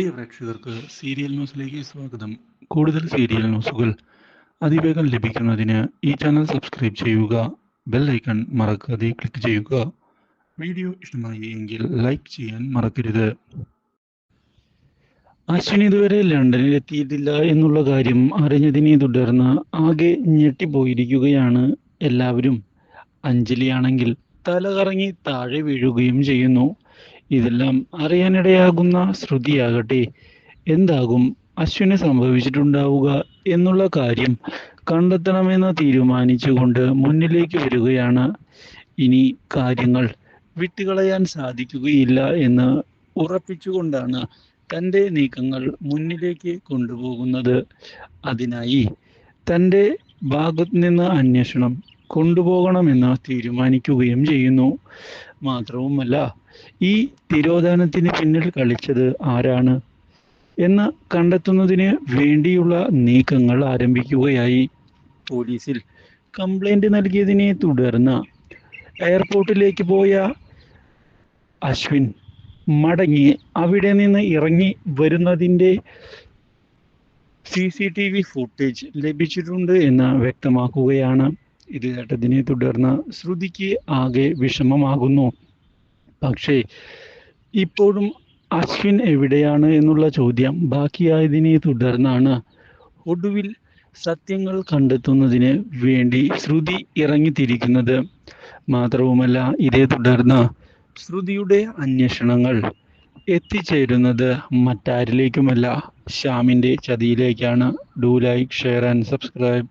പ്രിയ പ്രേക്ഷകർക്ക് സീരിയൽ ന്യൂസിലേക്ക് സ്വാഗതം. കൂടുതൽ സീരിയൽ ന്യൂസുകൾ അതിവേഗം ലഭിക്കുന്നതിന് ഈ ചാനൽ സബ്സ്ക്രൈബ് ചെയ്യുക ബെൽ ഐക്കൺ മറക്കാതെ ക്ലിക്ക് ചെയ്യുക. വീഡിയോ ഇഷ്ടമായി എങ്കിൽ ലൈക്ക് ചെയ്യാൻ മറക്കരുത്. അശ്വിൻ ഇതുവരെ ലണ്ടനിൽ എത്തിയിട്ടില്ല എന്നുള്ള കാര്യം അറിഞ്ഞതിനെ തുടർന്ന് ആകെ ഞെട്ടിപ്പോയിരിക്കുകയാണ് എല്ലാവരും. അഞ്ജലിയാണെങ്കിൽ തല കറങ്ങി താഴെ വീഴുകയും ചെയ്യുന്നു. ഇതെല്ലാം അറിയാനിടയാകുന്ന ശ്രുതിയാകട്ടെ. എന്താകും? അശ്വിന് സംഭവിച്ചിട്ടുണ്ടാവുക എന്നുള്ള കാര്യം കണ്ടെത്തണമെന്ന് തീരുമാനിച്ചുകൊണ്ട് മുന്നിലേക്ക് വരികയാണ്. ഇനി കാര്യങ്ങൾ വിട്ടുകളയാൻ സാധിക്കുകയില്ല എന്ന് ഉറപ്പിച്ചുകൊണ്ടാണ് തന്റെ നീക്കങ്ങൾ മുന്നിലേക്ക് കൊണ്ടുപോകുന്നത്. അതിനായി തന്റെ ഭാഗത്ത് നിന്ന് അന്വേഷണം കൊണ്ടുപോകണമെന്ന് തീരുമാനിക്കുകയും ചെയ്യുന്നു. മാത്രവുമല്ല ഈ തിരോധാനത്തിന് പിന്നിൽ കളിച്ചത് ആരാണ് എന്ന് കണ്ടെത്തുന്നതിന് വേണ്ടിയുള്ള നീക്കങ്ങൾ ആരംഭിക്കുകയായി. പോലീസിൽ കംപ്ലൈന്റ് നൽകിയതിനെ തുടർന്ന് എയർപോർട്ടിലേക്ക് പോയ അശ്വിൻ മടങ്ങി അവിടെ നിന്ന് ഇറങ്ങി വരുന്നതിന്റെ C C T V footage ലഭിച്ചിട്ടുണ്ട് എന്ന് വ്യക്തമാക്കുകയാണ്. ഇത് കേട്ടതിനെ തുടർന്ന് ശ്രുതിക്ക് ആകെ വിഷമമാകുന്നു. പക്ഷേ ഇപ്പോഴും അശ്വിൻ എവിടെയാണ് എന്നുള്ള ചോദ്യം ബാക്കിയായതിനെ തുടർന്നാണ് ഒടുവിൽ സത്യങ്ങൾ കണ്ടെത്തുന്നതിന് വേണ്ടി ശ്രുതി ഇറങ്ങിത്തിരിക്കുന്നത്. മാത്രവുമല്ല ഇതേ തുടർന്ന് ശ്രുതിയുടെ അന്വേഷണങ്ങൾ എത്തിച്ചേരുന്നത് മറ്റാരിലേക്കുമല്ല. ശ്യാമിന്റെ ചതിയിലേക്കാണ്. Do like share and subscribe